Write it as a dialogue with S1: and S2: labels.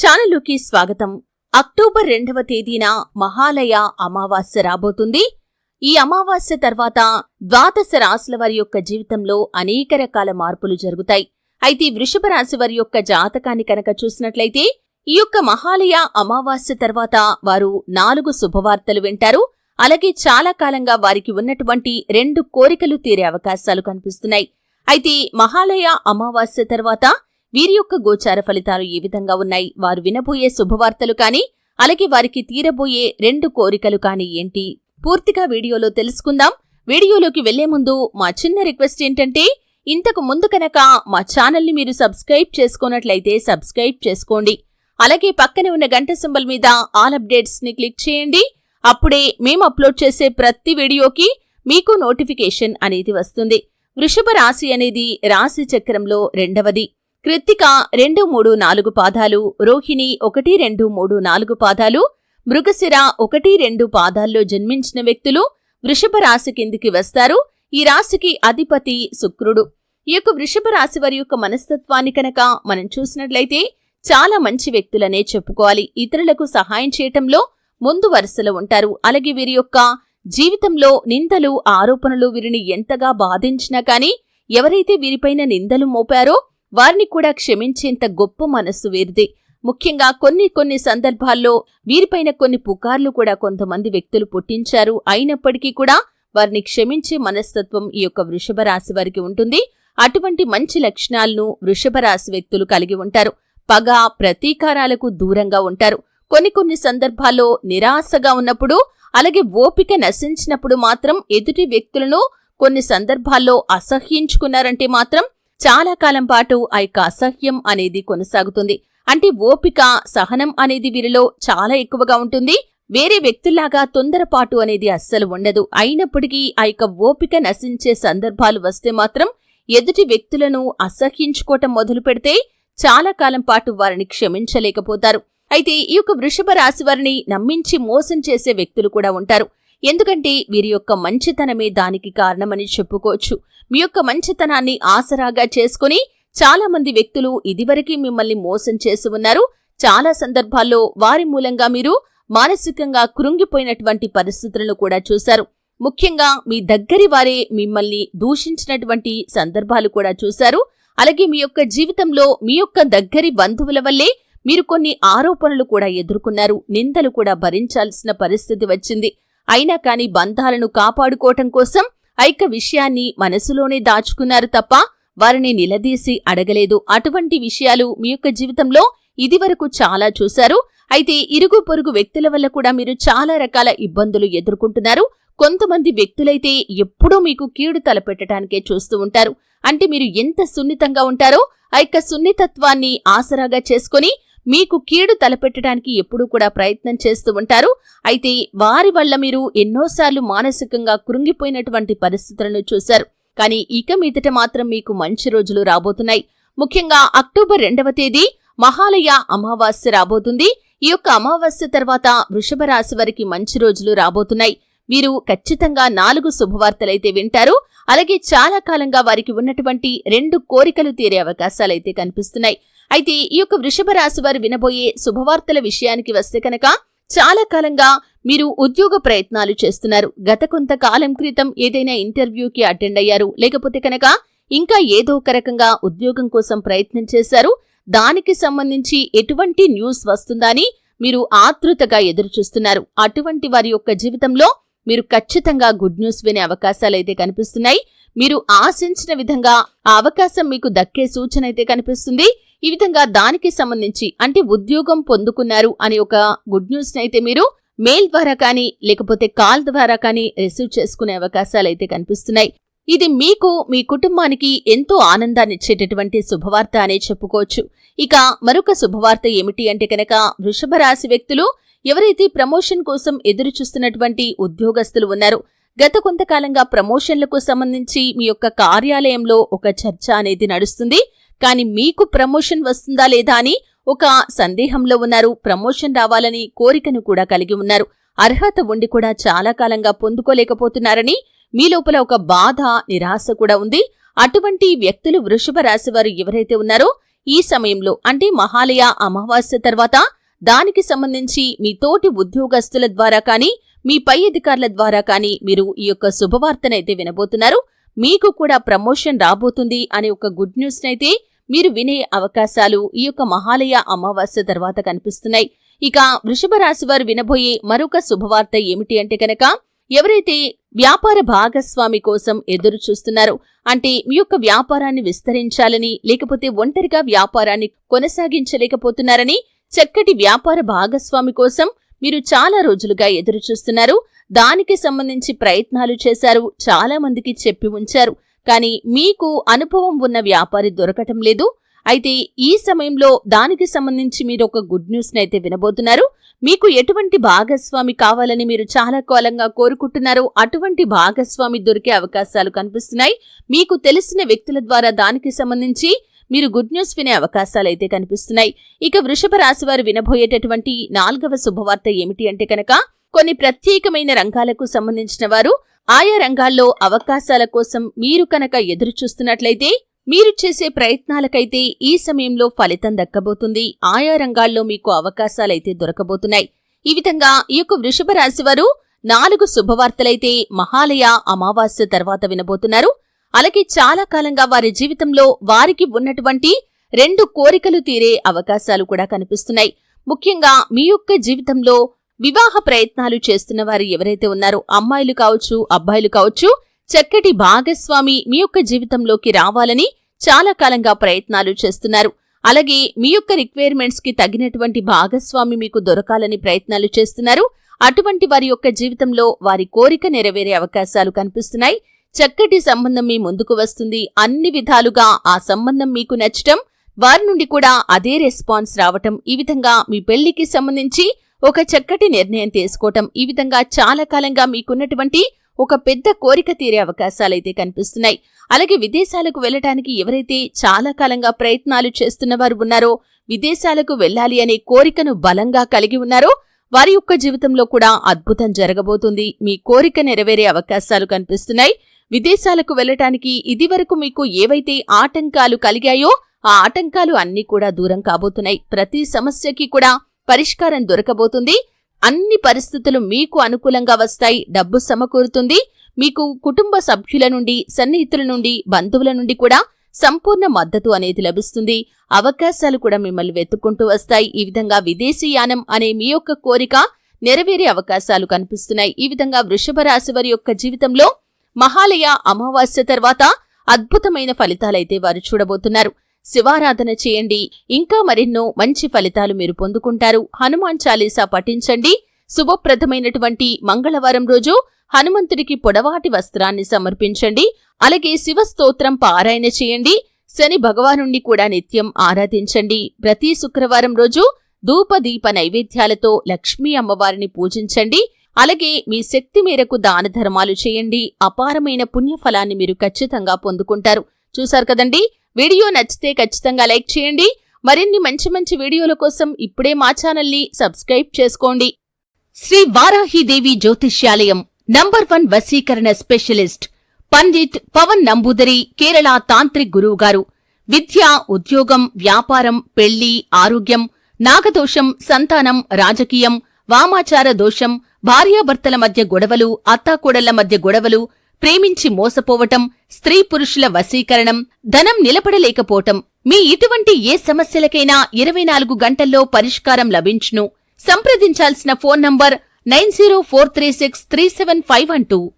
S1: ఛానలుకి స్వాగతం. అక్టోబర్ రెండవ తేదీన మహాలయ అమావాస్య రాబోతుంది. ఈ అమావాస్య తర్వాత ద్వాదశ రాశుల వారి యొక్క జీవితంలో అనేక రకాల మార్పులు జరుగుతాయి. అయితే వృషభ రాశి వారి యొక్క జాతకాన్ని కనుక చూసినట్లయితే ఈ యొక్క మహాలయ అమావాస్య తర్వాత వారు నాలుగు శుభవార్తలు వింటారు. అలాగే చాలా కాలంగా వారికి ఉన్నటువంటి రెండు కోరికలు తీరే అవకాశాలు కనిపిస్తున్నాయి. అయితే మహాలయ అమావాస్య తర్వాత వీరి యొక్క గోచార ఫలితాలు ఏ విధంగా ఉన్నాయి? వారు వినబోయే శుభవార్తలు కాని అలాగే వారికి తీరబోయే రెండు కోరికలు కాని ఏంటి? పూర్తిగా వీడియోలో తెలుసుకుందాం. వీడియోలోకి వెళ్ళే ముందు మా చిన్న రిక్వెస్ట్ ఏంటంటే ఇంతకు ముందు కనుక మా ఛానల్ని మీరు సబ్స్క్రైబ్ చేసుకున్నట్లయితే సబ్స్క్రైబ్ చేసుకోండి. అలాగే పక్కనే ఉన్న గంట సింబల్ మీద ఆల్ అప్డేట్స్ని క్లిక్ చేయండి. అప్పుడే మేము అప్లోడ్ చేసే ప్రతి వీడియోకి మీకు నోటిఫికేషన్ అనేది వస్తుంది. వృషభ రాశి అనేది రాశి చక్రంలో రెండవది. కృత్తిక రెండు మూడు నాలుగు పాదాలు రోహిణి ఒకటి రెండు మూడు నాలుగు పాదాలు మృగశిర ఒకటి రెండు పాదాల్లో జన్మించిన వ్యక్తులు వృషభ రాశి కిందికి వస్తారు. ఈ రాశికి అధిపతి శుక్రుడు. ఈ యొక్క వృషభ రాశి వారి యొక్క మనస్తత్వాన్ని కనుక మనం చూసినట్లయితే చాలా మంచి వ్యక్తులనే చెప్పుకోవాలి. ఇతరులకు సహాయం చేయటంలో ముందు వరుసలో ఉంటారు. అలాగే వీరి యొక్క జీవితంలో నిందలు ఆరోపణలు వీరిని ఎంతగా బాధించినా కానీ ఎవరైతే వీరిపైన నిందలు మోపారో వారిని కూడా క్షమించేంత గొప్ప మనస్సు వీరిది. ముఖ్యంగా కొన్ని కొన్ని సందర్భాల్లో వీరిపైన కొన్ని పుకార్లు కూడా కొంతమంది వ్యక్తులు పుట్టించారు. అయినప్పటికీ కూడా వారిని క్షమించే మనస్తత్వం ఈ యొక్క వృషభ రాశి వారికి ఉంటుంది. అటువంటి మంచి లక్షణాలను వృషభ రాశి వ్యక్తులు కలిగి ఉంటారు. పగ ప్రతీకారాలకు దూరంగా ఉంటారు. కొన్ని కొన్ని సందర్భాల్లో నిరాశగా ఉన్నప్పుడు అలాగే ఓపిక నశించినప్పుడు మాత్రం ఎదుటి వ్యక్తులను కొన్ని సందర్భాల్లో అసహ్యించుకున్నారంటే మాత్రం చాలా కాలం పాటు ఆ యొక్క అసహ్యం అనేది కొనసాగుతుంది. అంటే ఓపిక సహనం అనేది వీరిలో చాలా ఎక్కువగా ఉంటుంది. వేరే వ్యక్తుల్లాగా తొందరపాటు అనేది అస్సలు ఉండదు. అయినప్పటికీ ఆ యొక్క ఓపిక నశించే సందర్భాలు వస్తే మాత్రం ఎదుటి వ్యక్తులను అసహ్యించుకోవటం మొదలు పెడితే చాలా కాలం పాటు వారిని క్షమించలేకపోతారు. అయితే ఈ యొక్క వృషభ రాశి వారిని నమ్మించి మోసం చేసే వ్యక్తులు కూడా ఉంటారు. ఎందుకంటే వీరి యొక్క మంచితనమే దానికి కారణమని చెప్పుకోవచ్చు. మీ యొక్క మంచితనాన్ని ఆసరాగా చేసుకుని చాలా మంది వ్యక్తులు ఇదివరకే మిమ్మల్ని మోసం చేసి ఉన్నారు. చాలా సందర్భాల్లో వారి మూలంగా మీరు మానసికంగా కృంగిపోయినటువంటి పరిస్థితులను కూడా చూశారు. ముఖ్యంగా మీ దగ్గరి వారే మిమ్మల్ని దూషించినటువంటి సందర్భాలు కూడా చూశారు. అలాగే మీ యొక్క జీవితంలో మీ యొక్క దగ్గరి బంధువుల వల్లే మీరు కొన్ని ఆరోపణలు కూడా ఎదుర్కొన్నారు. నిందలు కూడా భరించాల్సిన పరిస్థితి వచ్చింది. అయినా కాని బంధాలను కాపాడుకోవటం కోసం ఐక విషయాన్ని మనసులోనే దాచుకున్నారు తప్ప వారిని నిలదీసి అడగలేదు. అటువంటి విషయాలు మీ యొక్క జీవితంలో ఇదివరకు చాలా చూశారు. అయితే ఇరుగు పొరుగు వ్యక్తుల వల్ల కూడా మీరు చాలా రకాల ఇబ్బందులు ఎదుర్కొంటున్నారు. కొంతమంది వ్యక్తులైతే ఎప్పుడూ మీకు కీడు తలపెట్టడానికే చూస్తూ ఉంటారు. అంటే మీరు ఎంత సున్నితంగా ఉంటారో ఆ యొక్క సున్నితత్వాన్ని ఆసరాగా చేసుకుని మీకు కీడు తలపెట్టడానికి ఎప్పుడూ కూడా ప్రయత్నం చేస్తూ ఉంటారు. అయితే వారి వల్ల మీరు ఎన్నోసార్లు మానసికంగా కృంగిపోయినటువంటి పరిస్థితులను చూశారు. కానీ ఇక మీదట మాత్రం మీకు మంచి రోజులు రాబోతున్నాయి. ముఖ్యంగా అక్టోబర్ రెండవ తేదీ మహాలయ అమావాస్య రాబోతుంది. ఈ యొక్క అమావాస్య తర్వాత వృషభ రాశి వారికి మంచి రోజులు రాబోతున్నాయి. వీరు ఖచ్చితంగా నాలుగు శుభవార్తలైతే వింటారు. అలాగే చాలా కాలంగా వారికి ఉన్నటువంటి రెండు కోరికలు తీరే అవకాశాలైతే కనిపిస్తున్నాయి. అయితే ఈ యొక్క వృషభ రాశి వారు వినబోయే శుభవార్తల విషయానికి వస్తే కనుక చాలా కాలంగా మీరు ఉద్యోగ ప్రయత్నాలు చేస్తున్నారు. గత కొంతకాలం క్రితం ఏదైనా ఇంటర్వ్యూకి అటెండ్ అయ్యారు. లేకపోతే కనుక ఇంకా ఏదో ఒక రకంగా ఉద్యోగం కోసం ప్రయత్నం చేశారు. దానికి సంబంధించి ఎటువంటి న్యూస్ వస్తుందా అని మీరు ఆతృతగా ఎదురుచూస్తున్నారు. అటువంటి వారి యొక్క జీవితంలో మీరు ఖచ్చితంగా గుడ్ న్యూస్ వినే అవకాశాలైతే కనిపిస్తున్నాయి. మీరు ఆశించిన విధంగా ఆ అవకాశం మీకు దక్కే సూచన అయితే కనిపిస్తుంది. ఈ విధంగా దానికి సంబంధించి అంటే ఉద్యోగం పొందుకున్నారు అనే ఒక గుడ్ న్యూస్ అయితే మీరు మెయిల్ ద్వారా కానీ లేకపోతే కాల్ ద్వారా కానీ రిసీవ్ చేసుకునే అవకాశాలు అయితే కనిపిస్తున్నాయి. ఇది మీకు మీ కుటుంబానికి ఎంతో ఆనందాన్ని ఇచ్చేటటువంటి శుభవార్త అనే చెప్పుకోవచ్చు. ఇక మరొక శుభవార్త ఏమిటి అంటే కనుక వృషభ రాశి వ్యక్తులు ఎవరైతే ప్రమోషన్ కోసం ఎదురు చూస్తున్నటువంటి ఉద్యోగస్తులు ఉన్నారో గత కొంతకాలంగా ప్రమోషన్లకు సంబంధించి మీ యొక్క కార్యాలయంలో ఒక చర్చ అనేది నడుస్తుంది. కానీ మీకు ప్రమోషన్ వస్తుందా లేదా అని ఒక సందేహంలో ఉన్నారు. ప్రమోషన్ రావాలని కోరికను కూడా కలిగి ఉన్నారు. అర్హత ఉండి కూడా చాలా కాలంగా పొందుకోలేకపోతున్నారని మీ లోపల ఒక బాధ నిరాశ కూడా ఉంది. అటువంటి వ్యక్తులు వృషభ రాశి వారు ఎవరైతే ఉన్నారో ఈ సమయంలో అంటే మహాలయ అమావాస్య తర్వాత దానికి సంబంధించి మీ తోటి ఉద్యోగస్తుల ద్వారా కానీ మీ పై అధికారుల ద్వారా కానీ మీరు ఈ యొక్క శుభవార్తనైతే వినబోతున్నారు. మీకు కూడా ప్రమోషన్ రాబోతుంది అనే ఒక గుడ్ న్యూస్ అయితే మీరు వినే అవకాశాలు ఈ యొక్క మహాలయ అమావాస్య తర్వాత కనిపిస్తున్నాయి. ఇక వృషభ రాశి వారు వినబోయే మరొక శుభవార్త ఏమిటి అంటే కనుక ఎవరైతే వ్యాపార భాగస్వామి కోసం ఎదురు చూస్తున్నారో అంటే మీ యొక్క వ్యాపారాన్ని విస్తరించాలని లేకపోతే ఒంటరిగా వ్యాపారాన్ని కొనసాగించలేకపోతున్నారని చక్కటి వ్యాపార భాగస్వామి కోసం మీరు చాలా రోజులుగా ఎదురు చూస్తున్నారు. దానికి సంబంధించి ప్రయత్నాలు చేశారు చాలా మందికి చెప్పి ఉంచారు. కానీ మీకు అనుభవం ఉన్న వ్యాపారి దొరకటం లేదు. అయితే ఈ సమయంలో దానికి సంబంధించి మీరు ఒక గుడ్ న్యూస్ని అయితే వినబోతున్నారు. మీకు ఎటువంటి భాగస్వామి కావాలని మీరు చాలా కాలంగా కోరుకుంటున్నారో అటువంటి భాగస్వామి దొరికే అవకాశాలు కనిపిస్తున్నాయి. మీకు తెలిసిన వ్యక్తుల ద్వారా దానికి సంబంధించి మీరు గుడ్ న్యూస్ వినే అవకాశాలు అయితే కనిపిస్తున్నాయి. ఇక వృషభ రాశి వారు వినబోయేటటువంటి నాలుగవ శుభవార్త ఏమిటి అంటే కనుక కొన్ని ప్రత్యేకమైన రంగాలకు సంబంధించిన వారు ఆయా రంగాల్లో అవకాశాల కోసం మీరు కనుక ఎదురు చూస్తున్నట్లయితే మీరు చేసే ప్రయత్నాలకైతే ఈ సమయంలో ఫలితం దక్కబోతుంది. ఆయా రంగాల్లో మీకు అవకాశాలైతే దొరకబోతున్నాయి. ఈ విధంగా ఈ యొక్క వృషభ రాశి వారు నాలుగు శుభవార్తలైతే మహాలయ అమావాస్య తర్వాత వినబోతున్నారు. అలాగే చాలా కాలంగా వారి జీవితంలో వారికి ఉన్నటువంటి రెండు కోరికలు తీరే అవకాశాలు కూడా కనిపిస్తున్నాయి. ముఖ్యంగా మీ యొక్క జీవితంలో వివాహ ప్రయత్నాలు చేస్తున్న వారు ఎవరైతే ఉన్నారో అమ్మాయిలు కావచ్చు అబ్బాయిలు కావచ్చు చక్కటి భాగస్వామి మీ యొక్క జీవితంలోకి రావాలని చాలా కాలంగా ప్రయత్నాలు చేస్తున్నారు. అలాగే మీ యొక్క రిక్వైర్మెంట్స్కి తగినటువంటి భాగస్వామి మీకు దొరకాలని ప్రయత్నాలు చేస్తున్నారు. అటువంటి వారి యొక్క జీవితంలో వారి కోరిక నెరవేరే అవకాశాలు కనిపిస్తున్నాయి. చక్కటి సంబంధం మీ ముందుకు వస్తుంది. అన్ని విధాలుగా ఆ సంబంధం మీకు నచ్చటం వారి నుండి కూడా అదే రెస్పాన్స్ రావటం ఈ విధంగా మీ పెళ్ళికి సంబంధించి ఒక చక్కటి నిర్ణయం తీసుకోవటం ఈ విధంగా చాలా కాలంగా మీకున్నటువంటి ఒక పెద్ద కోరిక తీరే అవకాశాలైతే కనిపిస్తున్నాయి. అలాగే విదేశాలకు వెళ్ళటానికి ఎవరైతే చాలా కాలంగా ప్రయత్నాలు చేస్తున్న వారు ఉన్నారో విదేశాలకు వెళ్ళాలి అనే కోరికను బలంగా కలిగి ఉన్నారో వారి యొక్క జీవితంలో కూడా అద్భుతం జరగబోతుంది. మీ కోరిక నెరవేరే అవకాశాలు కనిపిస్తున్నాయి. విదేశాలకు వెళ్ళటానికి ఇదివరకు మీకు ఏవైతే ఆటంకాలు కలిగాయో ఆ ఆటంకాలు అన్నీ కూడా దూరం కాబోతున్నాయి. ప్రతి సమస్యకి కూడా పరిష్కారం దొరకబోతుంది. అన్ని పరిస్థితులు మీకు అనుకూలంగా వస్తాయి. డబ్బు సమకూరుతుంది. మీకు కుటుంబ సభ్యుల నుండి సన్నిహితుల నుండి బంధువుల నుండి కూడా సంపూర్ణ మద్దతు అనేది లభిస్తుంది. అవకాశాలు కూడా మిమ్మల్ని వెతుక్కుంటూ వస్తాయి. ఈ విధంగా విదేశీయానం అనే మీ యొక్క కోరిక నెరవేరే అవకాశాలు కనిపిస్తున్నాయి. ఈ విధంగా వృషభ రాశి వారి యొక్క జీవితంలో మహాలయ అమావాస్య తర్వాత అద్భుతమైన ఫలితాలైతే వారు చూడబోతున్నారు. శివారాధన చేయండి. ఇంకా మరెన్నో మంచి ఫలితాలు మీరు పొందుకుంటారు. హనుమాన్ చాలీసా పఠించండి. శుభప్రదమైనటువంటి మంగళవారం రోజు హనుమంతుడికి పొడవాటి వస్త్రాన్ని సమర్పించండి. అలాగే శివ స్తోత్రం పారాయణ చేయండి. శని భగవానుణ్ణి కూడా నిత్యం ఆరాధించండి. ప్రతి శుక్రవారం రోజు ధూపదీప నైవేద్యాలతో లక్ష్మీ అమ్మవారిని పూజించండి. అలాగే మీ శక్తి మేరకు దాన ధర్మాలు చేయండి. అపారమైన పుణ్యఫలాన్ని మీరు ఖచ్చితంగా పొందుకుంటారు. చూశారు కదండి? వీడియో నచ్చితే ఖచ్చితంగా లైక్ చేయండి. మరిన్ని మంచి మంచి వీడియోల కోసం ఇప్పుడే మా ఛానల్ని సబ్స్క్రైబ్ చేసుకోండి. శ్రీ వారాహిదేవి జ్యోతిష్యాలయం నంబర్ వన్ వశీకరణ స్పెషలిస్ట్ పండిట్ పవన్ నంబూదరి కేరళ తాంత్రిక్ గురువు గారు విద్య ఉద్యోగం వ్యాపారం పెళ్ళి ఆరోగ్యం నాగదోషం సంతానం రాజకీయం వామాచార దోషం భార్యాభర్తల మధ్య గొడవలు అత్తాకోడళ్ళ మధ్య గొడవలు ప్రేమించి మోసపోవటం స్త్రీ పురుషుల వశీకరణం ధనం నిలబడలేకపోవటం. మీ ఇటువంటి ఏ సమస్యలకైనా ఇరవై నాలుగు గంటల్లో పరిష్కారం లభించును. సంప్రదించాల్సిన phone number nine zero four three six three seven five one two.